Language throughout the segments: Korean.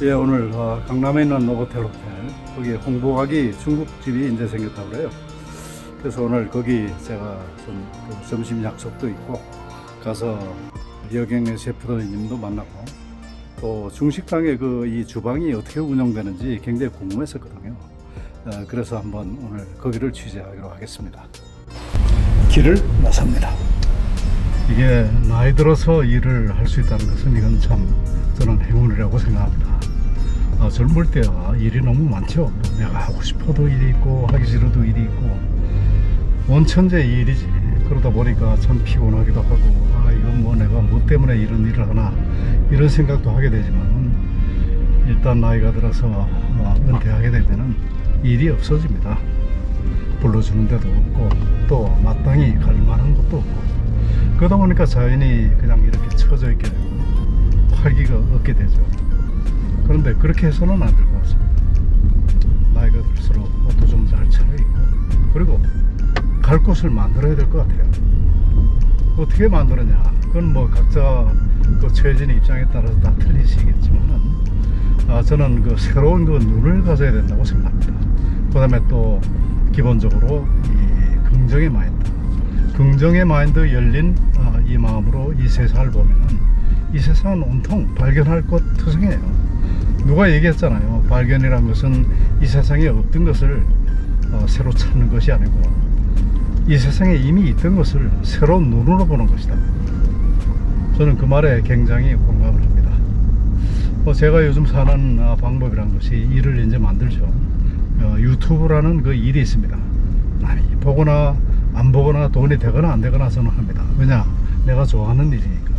예, 오늘 어, 강남에 있는 노보텔 호텔 거기에 홍보각이 중국집이 이제 생겼다고 그래요. 그래서 오늘 거기 제가 좀그 점심 약속도 있고 가서 여경의 셰프님도 만나고 또 중식당의 그 이 주방이 어떻게 운영되는지 굉장히 궁금했었거든요. 어, 그래서 한번 오늘 거기를 취재하기로 하겠습니다. 길을 나섭니다. 이게 나이 들어서 일을 할 수 있다는 것은 이건 참 저는 행운이라고 생각합니다. 아, 젊을 때야 일이 너무 많죠. 내가 하고 싶어도 일이 있고 하기 싫어도 일이 있고 원천재 일이지. 그러다 보니까 참 피곤하기도 하고 아 이건 뭐 내가 뭐 때문에 이런 일을 하나 이런 생각도 하게 되지만 일단 나이가 들어서 어, 은퇴하게 되면은 일이 없어집니다. 불러주는 데도 없고 또 마땅히 갈 만한 것도 없고 그러다 보니까 자연이 그냥 이렇게 처져 있게 되고 활기가 없게 되죠. 그런데 그렇게 해서는 안 될 것 같습니다. 나이가 들수록 옷도 좀 잘 차려입고 그리고 갈 곳을 만들어야 될 것 같아요. 어떻게 만드느냐? 그건 뭐 각자 그 처해진 입장에 따라서 다 틀리시겠지만은 아, 저는 그 새로운 그 눈을 가져야 된다고 생각합니다. 그 다음에 또 기본적으로 이 긍정의 마인드. 긍정의 마인드 열린 아, 이 마음으로 이 세상을 보면은 이 세상은 온통 발견할 것 투성이에요. 누가 얘기했잖아요. 발견이란 것은 이 세상에 없던 것을 어, 새로 찾는 것이 아니고 이 세상에 이미 있던 것을 새로운 눈으로 보는 것이다. 저는 그 말에 굉장히 공감을 합니다. 뭐 제가 요즘 사는 아, 방법이란 것이 일을 이제 만들죠. 어, 유튜브라는 그 일이 있습니다. 아니, 보거나 안 보거나 돈이 되거나 안 되거나 저는 합니다. 왜냐? 내가 좋아하는 일이니까.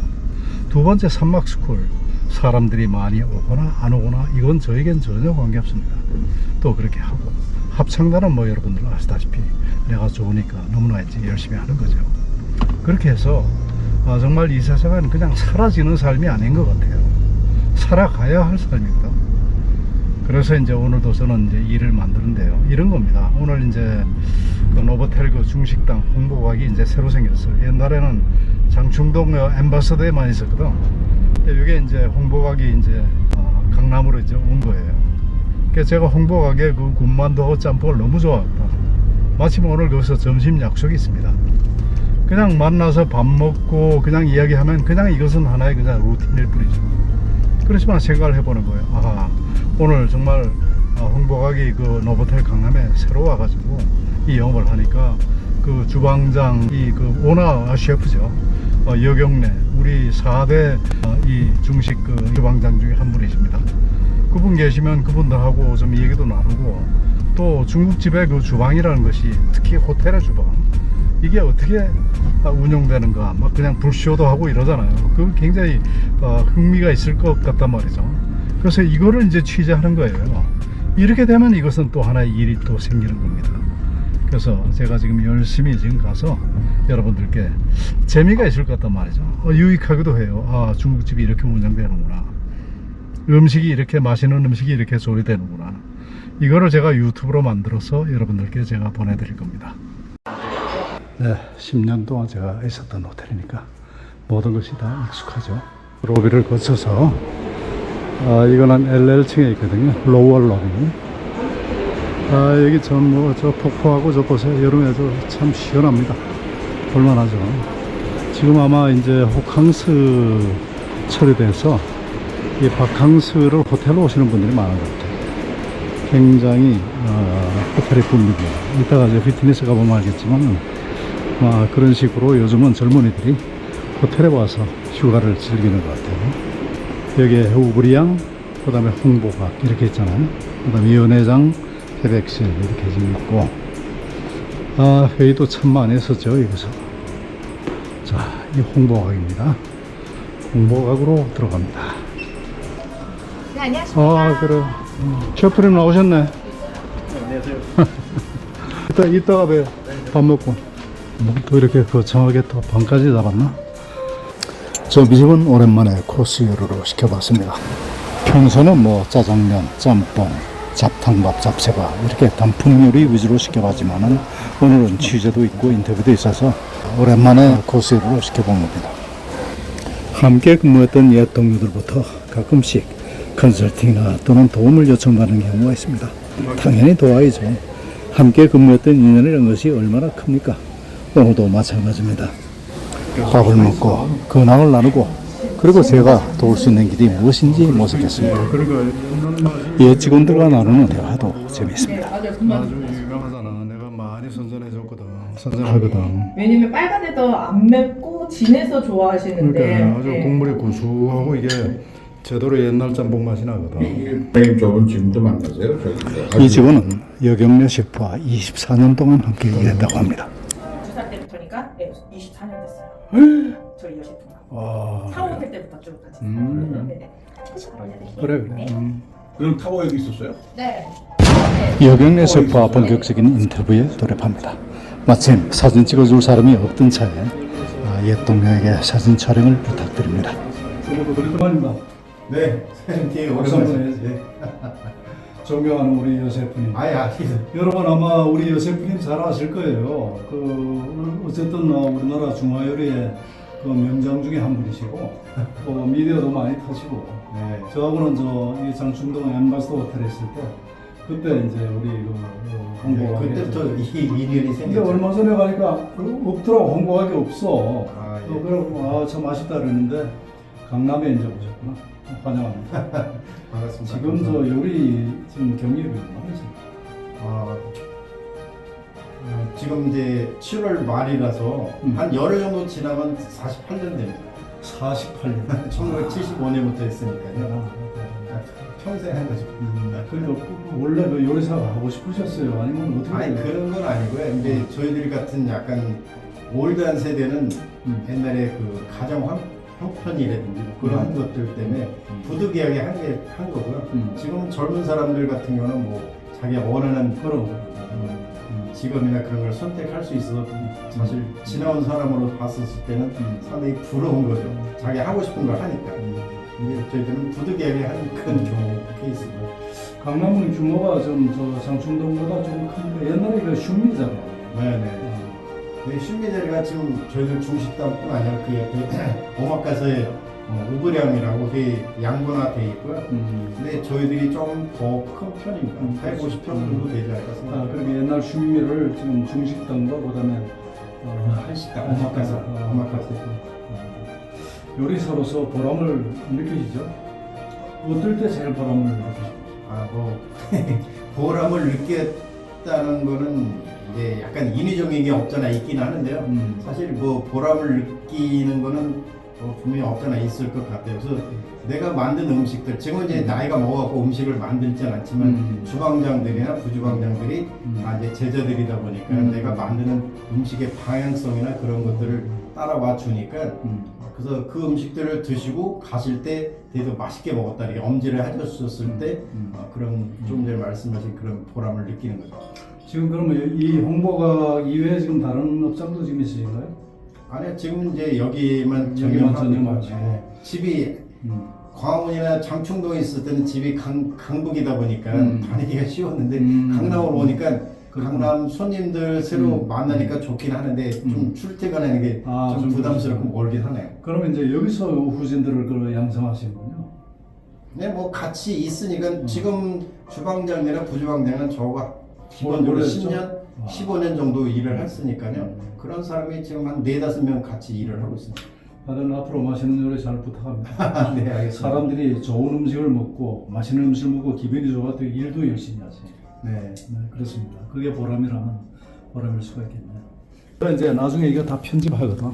두 번째 산막스쿨. 사람들이 많이 오거나 안 오거나 이건 저에겐 전혀 관계없습니다. 또 그렇게 하고 합창단은 뭐 여러분들 아시다시피 내가 좋으니까 너무나 이제 열심히 하는 거죠. 그렇게 해서 아, 정말 이 세상은 그냥 사라지는 삶이 아닌 것 같아요. 살아가야 할 삶입니다. 그래서 이제 오늘도 저는 이제 일을 만드는데요. 이런 겁니다. 오늘 이제 그 노보텔 그 중식당 홍보각이 이제 새로 생겼어요. 옛날에는 장충동 어, 엠바서더에만 있었거든. 근데 이게 이제 홍보각이 이제 어, 강남으로 이제 온 거예요. 그래서 제가 홍보각에 그 군만두하고 짬뽕을 너무 좋아합니다. 마침 오늘 거기서 점심 약속이 있습니다. 그냥 만나서 밥 먹고 그냥 이야기하면 그냥 이것은 하나의 그냥 루틴일 뿐이죠. 그렇지만 생각을 해보는 거예요. 아, 오늘 정말 어, 홍보각이 그 노보텔 강남에 새로 와가지고 이 영업을 하니까 그 주방장 이그 오나 셰프죠. 어, 여경래 우리 4대 어, 이 중식 그 주방장 중에 한 분이십니다. 그분 계시면 그분들하고 좀 얘기도 나누고 또 중국집의 그 주방이라는 것이 특히 호텔의 주방 이게 어떻게 아, 운영되는가. 막 그냥 불쇼도 하고 이러잖아요. 그 굉장히 어, 흥미가 있을 것 같단 말이죠. 그래서 이거를 이제 취재하는 거예요. 이렇게 되면 이것은 또 하나의 일이 또 생기는 겁니다. 그래서 제가 지금 열심히 지금 가서 여러분들께 재미가 있을 것 같단 말이죠. 어, 유익하기도 해요. 아 중국집이 이렇게 운영되는구나. 음식이 이렇게 맛있는 음식이 이렇게 조리되는구나. 이거를 제가 유튜브로 만들어서 여러분들께 제가 보내드릴 겁니다 네, 10년 동안 제가 있었던 호텔이니까 모든 것이 다 익숙하죠. 로비를 거쳐서 아, 이거는 LL층에 있거든요. 로월 로비. 아, 여기 전뭐저 폭포하고 저 보세요. 여름에 저참 시원합니다. 볼만하죠. 지금 아마 이제 호캉스 처리돼서 이 바캉스를 호텔로 오시는 분들이 많은 것 같아요. 굉장히 어, 호텔이 붐비고 이따가 이제 피트니스 가보면 알겠지만 아, 그런 식으로 요즘은 젊은이들이 호텔에 와서 휴가를 즐기는 것 같아요. 여기에 우브리양, 그 다음에 홍보각 이렇게 있잖아요. 그 다음에 연회장, 태백실 이렇게 지금 있고, 아, 회의도 참 많이 했었죠, 여기서. 자, 이 홍보각입니다. 홍보각으로 들어갑니다. 네, 안녕하십니까. 아, 그래. 음, 셰프님 나오셨네. 안녕하세요. 이따, 이따가 봬요. 밥 먹고. 뭐또 이렇게 거창하게 또 밤까지 잡았나? 저 미집은 오랜만에 코스 요리로 시켜봤습니다. 평소는 뭐 짜장면, 짬뽕, 잡탕밥, 잡채밥 이렇게 단품 요리 위주로 시켜봤지만은 오늘은 취재도 있고 인터뷰도 있어서 오랜만에 코스 요리로 시켜본 겁니다. 함께 근무했던 옛 동료들부터 가끔씩 컨설팅이나 또는 도움을 요청받는 경우가 있습니다. 당연히 도와야죠. 함께 근무했던 인연이라는 것이 얼마나 큽니까? 오늘도 마찬가지입니다. 밥을 먹고 근황을 나누고 그리고 제가 도울 수 있는 길이 무엇인지 모색했습니다. 예 직원들과 나누는 대화도 재미있습니다. 아주 유명하잖아. 내가 많이 선전해줬거든. 선전하거든. 왜냐면 빨간 애도 안 맵고 진해서 좋아하시는데 그러니까 아주 네. 국물이 구수하고 이게 제대로 옛날 짬뽕 맛이 나거든. 선생님 저분 지금도 만나세요? 이 직원은 여경래 셰프와 24년 동안 함께 일했다고 합니다. 때부터니까 네, 24년 됐어요. 저희 여셰프가 와, 사호 호텔 때부터 쭉 같이. 음. 네네. 한식 올려드릴게요. 그래 그래. 음. 그럼 타워에도 있었어요? 네. 여경래 셰프와 본격적인 인터뷰에 돌입합니다. 마침 사진 찍어줄 사람이 없던 차에 아, 옛 동료에게 사진 촬영을 부탁드립니다. 저도. 네, 선생님 한번 오랜만에 해야지. 존경하는 우리 여셰프님. 아예 아시죠? 여러분 아마 우리 여셰프님 잘 아실 거예요. 그 어쨌든 어, 우리나라 중화요리의 그 명장 중에 한 분이시고 또 미디어도 많이 타시고 네. 저하고는 저이 장충동 엠바스터 호텔에 있을 때 그때 이제 우리 그, 그 홍보가 네, 그때부터 이 인연이 생겼죠. 얼마 전에 가니까 그 없더라고 홍보하기 없어. 아, 예. 또 그러고 아참 아쉽다 그랬는데 강남에 이제 오셨구나. 환영합니다. 반갑습니다. 지금 저 요리 지금 경력이 얼마나 되세요? 아, 어, 지금 이제 7월 말이라서 음. 한 열흘 정도 지나면 48년 됩니다. 48년. 1975년부터 했으니까요. 평생 한 거죠. 그러니까 원래 그 요리사가 하고 싶으셨어요? 아니면 어떻게? 아니 그런 건 아니고요. 근데 저희들 같은 약간 올드한 세대는 음. 옛날에 그 가정 형- 형편이라든지 뭐 그런 음. 것들 때문에 부득이하게 한 게 한 거고요. 음. 지금 젊은 사람들 같은 경우는 뭐 자기가 원하는 그럼. 음, 직업이나 그런 걸 선택할 수 있어서 사실 지나온 사람으로 봤었을 때는 음. 상당히 부러운 거죠. 자기 하고 싶은 걸 하니까. 근데 저희들은 부득이하게 한큰 경우 케이스고. 강남은 규모가 좀 저 장충동보다 좀 큰데 옛날에 그 슈미잖아요. 네네. 네, 슈미데리가 지금 저희들 중식당뿐 아니라 그 옆에 오마카세의 어, 우브량이라고 되게 양분화 돼 있고요. 음. 근데 저희들이 좀 더 큰 편입니다. 음, 150평 정도 되지 않을까 아, 생각합니다. 그렇게 옛날 슈미를 지금 중식당과 그다음에 어, 한식당, 오마카세, 어, 오마카세. 어, 요리사로서 보람을 느끼시죠? 어떨 때 제일 보람을 느끼시죠? 아, 뭐 보람을 느꼈다는 거는 이제 약간 인위적인 게 없잖아 있긴 하는데요. 음. 사실 뭐 보람을 느끼는 거는 뭐 분명히 없잖아 있을 것 같아요. 그래서 내가 만든 음식들 지금 이제 나이가 먹어갖고 음식을 만들진 않지만 음. 주방장들이나 부주방장들이 음. 다 이제 제자들이다 보니까 음. 내가 만드는 음식의 방향성이나 그런 것들을 따라와 주니까 음. 그래서 그 음식들을 드시고 가실 때 되게 맛있게 먹었다 이렇게 엄지를 해줬을 때 음. 어, 그런 좀 전에 말씀하신 그런 보람을 느끼는 거죠. 지금 그러면 이 홍보가 이외에 지금 다른 업장도 지금 있으신가요? 아니 지금 이제 여기만 여기만 전념하고. 있고, 네. 집이 음. 광화문이나 장충동에 있을 때는 집이 강, 강북이다 보니까 음. 다니기가 쉬웠는데 음. 강남으로 오니까. 강남 손님들 새로 음. 만나니까 좋긴 하는데 좀 음. 출퇴근하는 게좀 아, 좀 부담스럽고 멀긴 하네요. 그러면 이제 여기서 후진들을 그 양성하시는군요. 네, 뭐 같이 있으니까 음. 지금 주방장이나 부주방장은 저가 기본적으로 오래됐죠? 10년, 아. 15년 정도 일을 했으니까요. 음. 그런 사람이 지금 한 네다섯 명 같이 일을 하고 있습니다. 하여튼 앞으로 맛있는 요리 잘 부탁합니다. 네, 알겠습니다. 사람들이 좋은 음식을 먹고 맛있는 음식을 먹고 기분이 좋아도 일도 열심히 하지. 네. 네, 그렇습니다. 그게 보람이라면 보람일 수가 있겠네요. 이제 나중에 이거 다 편집하거든.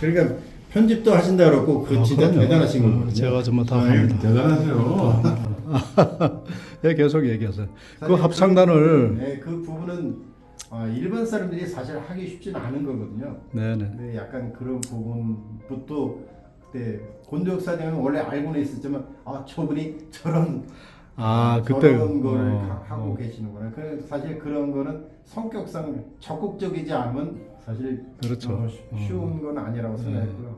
그러니까 편집도 하신다 그러고 그 아, 진짜 그럼요. 대단하신 어, 거거든요. 제가 정말 다 아유, 합니다. 대단하세요. 예, 계속 얘기하세요. 그 사실 합창단을 네, 그 부분은 아, 일반 사람들이 사실 하기 쉽지는 않은 거거든요. 네네. 근데 약간 그런 부분부터 그때 곤도 역사님은 원래 알고는 있었지만 아 저분이 저런 아 그때 저런 걸 어, 가- 하고 어. 계시는구나. 그 사실 그런 거는 성격상 적극적이지 않으면 사실 그렇죠. 어, 쉬- 쉬운 건 아니라고 생각했고요.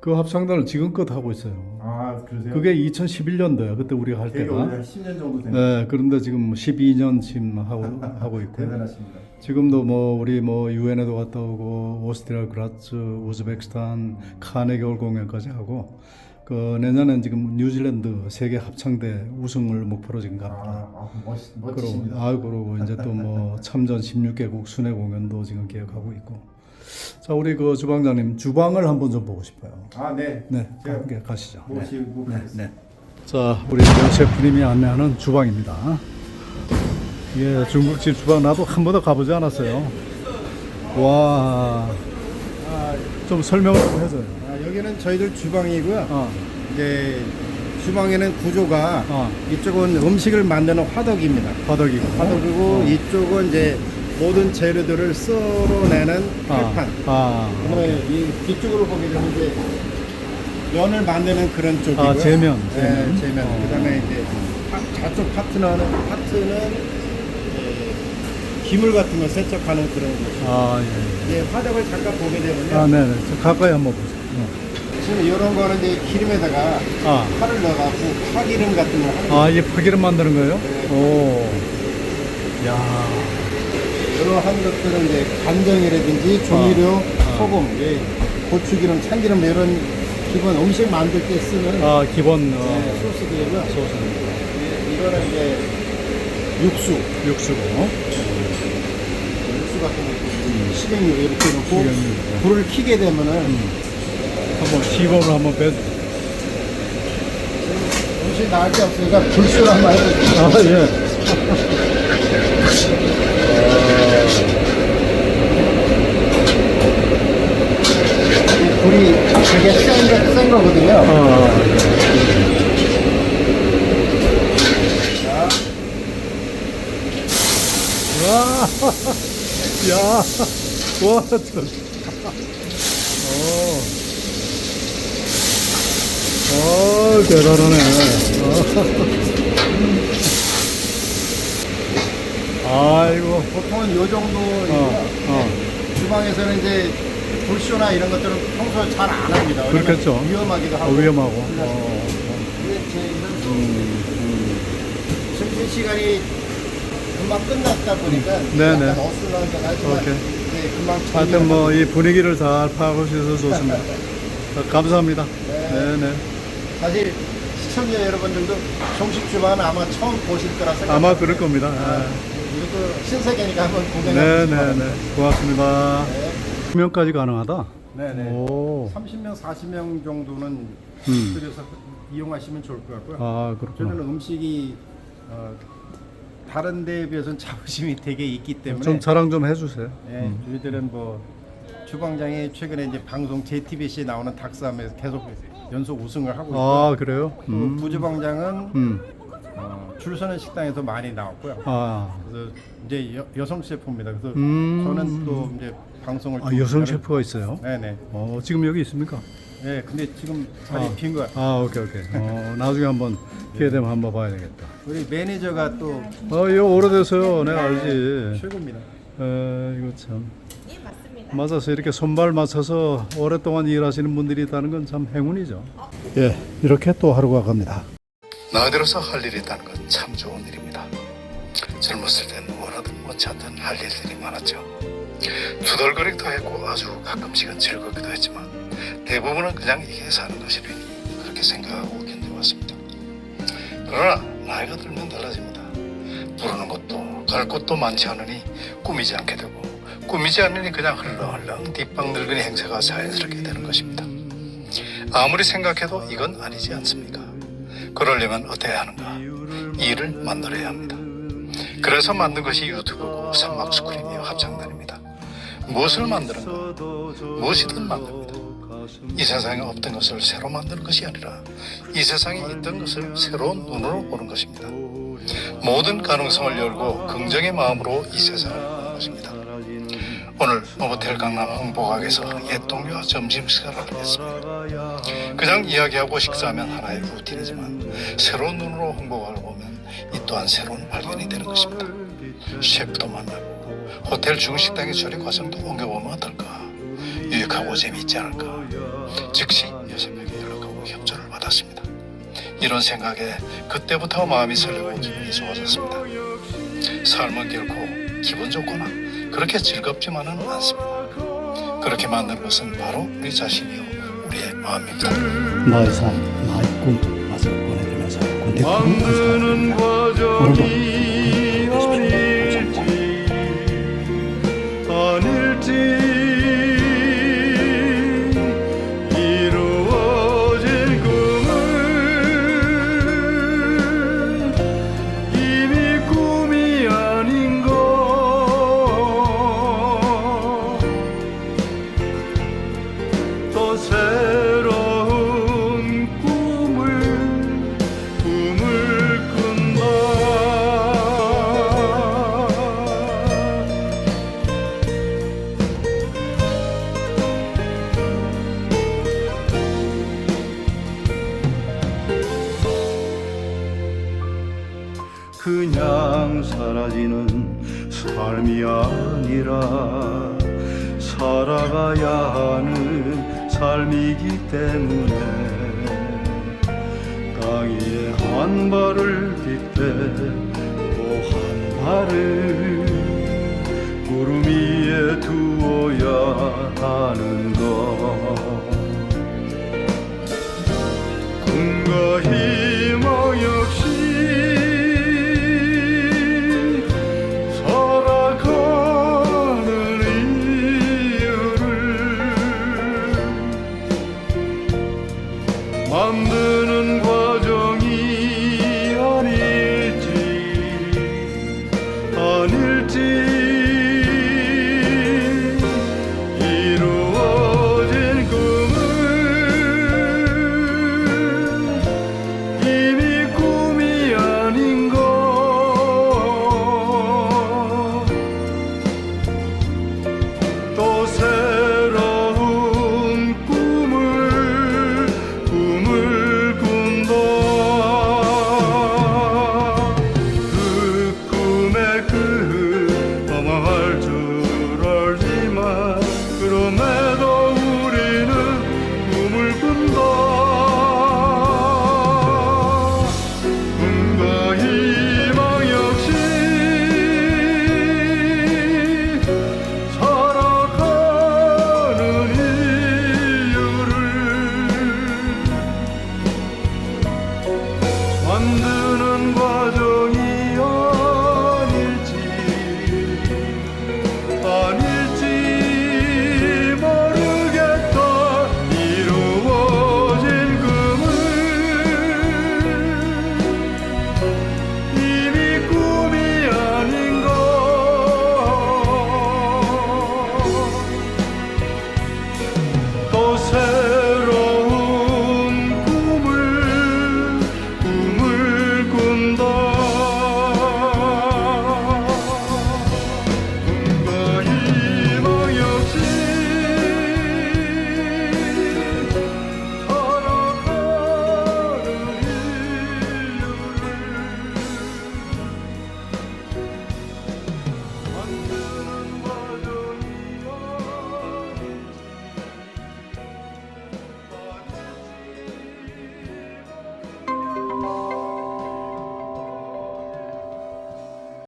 그 합창단을 지금껏 하고 있어요. 아 그러세요? 그게 2011년도야. 그때 우리가 할 되게 때가. 오래 한 10년 정도 된 네, 그런데 지금 12년 지금 하고 하고 있고. 대단하십니다. 지금도 뭐 우리 뭐 유엔에도 갔다 오고 오스트리아 그라츠, 우즈베키스탄 카네기 올 공연까지 하고 그 내년엔 지금 뉴질랜드 세계 합창대 우승을 목표로 지금 갑니다. 아, 멋, 그리고 멋지십니다. 아 그리고 이제 또 뭐 참전 16개국 순회 공연도 지금 계획하고 있고. 자 우리 그 주방장님 주방을 한번 좀 보고 싶어요. 아, 네. 네, 제가 함께 가시죠. 네. 모시고 네, 가겠습니다. 네. 자, 우리 명 셰프님이 안내하는 주방입니다. 이게 중국집 주방 나도 한 번도 가보지 않았어요. 와, 아, 좀 설명을 좀 해줘요. 아, 여기는 저희들 주방이고요. 어, 이제 주방에는 구조가 어, 이쪽은 음식을 만드는 화덕입니다. 바닥이고. 화덕이고 이쪽은 이제 모든 재료들을 썰어내는 아, 칼판. 아, 그다음에 이 뒤쪽으로 보게 되면 이제 면을 만드는 그런 쪽이고요. 아, 제면, 네, 제면. 제면. 어. 그다음에 이제 파- 저쪽 파트너는 파트는 이제 기물 같은 거 세척하는 그런 곳. 아, 예. 이제 화덕을 잠깐 보게 되면요. 아, 네네. 저 가까이 한번 보세요. 지금 이런 거는 이제 기름에다가 아, 파를 넣어갖고 파기름 같은 거 하는 아, 이게 파기름 만드는 거예요? 네. 오, 야, 이러한 것들은 이제 간장이라든지 조미료, 아. 소금, 예, 고추기름, 참기름 이런 기본 음식 만들 때 쓰는 아, 기본 네, 어, 소스들이고요. 소스입니다. 예, 이거는 이제 육수, 육수고. 육수 같은 거, 식용유 이렇게 넣고 식용유. 불을 켜게 되면은 한번 시범을 한번 빼주세요. 음식 나을 게 없으니까 불수를 한번 해볼게요. 아, 예. 이 불이 되게 센, 거- 센 거거든요. 아, 자, 와, 야, 와, 저, 어, 어, 대단하네. 어. 아이고, 보통은 이 정도이고요. 어, 어. 주방에서는 이제 불쇼나 이런 것들은 평소에 잘 안 합니다. 그렇겠죠. 위험하기도 어, 하고. 위험하고. 어, 저희는 음, 점심 시간이 금방 끝났다 보니까 네네. 약간 어슬렁하긴 하지만 오케이. 이제 금방 하여튼 뭐 이 분위기를 잘 파악하셔서 좋습니다. 자, 감사합니다. 네, 네. 사실 시청자 여러분들도 정식 주방은 아마 처음 보실 거라 생각합니다. 아마 그럴 겁니다. 이것도 신세계니까 한번 구경해 네, 보시기 네, 바랍니다. 네. 고맙습니다. 네. 명까지 가능하다. 네네. 오. 30명, 40명 정도는 음. 들여서 이용하시면 좋을 것 같고요. 아, 저는 그렇구나. 음식이 어, 다른 데에 비해서는 자부심이 되게 있기 때문에 좀 자랑 좀 해주세요. 예, 음. 저희들은 뭐 주방장이 최근에 이제 방송 JTBC에 나오는 닭싸움에서 계속 연속 우승을 하고 있고 아, 그래요? 또 음. 부주방장은 음. 어, 줄 서는 식당에서 많이 나왔고요. 아, 그래서 이제 여, 여성 셰프입니다. 그래서 음. 저는 또 이제 방송을 아좀 여성 다른- 셰프가 있어요? 네네. 어, 지금 여기 있습니까? 네, 근데 지금 자리 아. 빈 거. 같아요. 아, 오케이, 오케이. 어, 나중에 한번 기회 되면 한번 봐야 되겠다. 우리 매니저가 또 어, 이거 오래돼서요. 내가 알지. 최고입니다. 에, 이거 참. 예, 맞습니다. 맞아서 이렇게 손발 맞춰서 오랫동안 일하시는 분들이 있다는 건 참 행운이죠. 예, 이렇게 또 하루가 갑니다. 나들어서 할 일이 있다는 건 참 좋은 일입니다. 젊었을 땐 원하든 원치 않든 할 일들이 많았죠. 투덜거리기도 했고 아주 가끔씩은 즐겁기도 했지만 대부분은 그냥 이게 사는 것이라니 그렇게 생각하고 견뎌왔습니다. 그러나 나이가 들면 달라집니다. 부르는 것도 갈 곳도 많지 않으니 꾸미지 않게 되고 꾸미지 않으니 그냥 흘렁흘렁 뒷방 늙은이 행세가 자연스럽게 되는 것입니다. 아무리 생각해도 이건 아니지 않습니까? 그러려면 어때야 하는가? 일을 만들어야 합니다. 그래서 만든 것이 유튜브고 산막스쿨이며 합창단입니다. 무엇을 만드는가? 무엇이든 만듭니다. 이 세상에 없던 것을 새로 만드는 것이 아니라 이 세상에 있던 것을 새로운 눈으로 보는 것입니다. 모든 가능성을 열고 긍정의 마음으로 이 세상을 보는 것입니다. 오늘 노보텔 강남 홍보각에서 옛 동료와 점심 식사를 했습니다. 그냥 이야기하고 식사하면 하나의 루틴이지만 새로운 눈으로 홍보각을 보면 이 또한 새로운 발견이 되는 것입니다. 셰프도 만나고 호텔 중식당의 조리 과정도 옮겨보면 어떨까? 유익하고 재미있지 않을까? 즉시 명이 연락하고 협조를 받았습니다. 이런 생각에 그때부터 마음이 설레고 기분이 좋아졌습니다. 삶은 결코 기분 좋거나 그렇게 즐겁지만은 않습니다. 그렇게 만드는 것은 바로 우리 자신이요 우리의 마음입니다. 나의 삶, 나의 꿈 마저 보내드리면서 군대 꿈을 과정이 오늘도 사라지는 삶이 아니라 살아가야 하는 삶이기 때문에 땅 위에 한 발을 딛대 또한 발을 구름 위에 두어야 하는 것. 꿈과 힘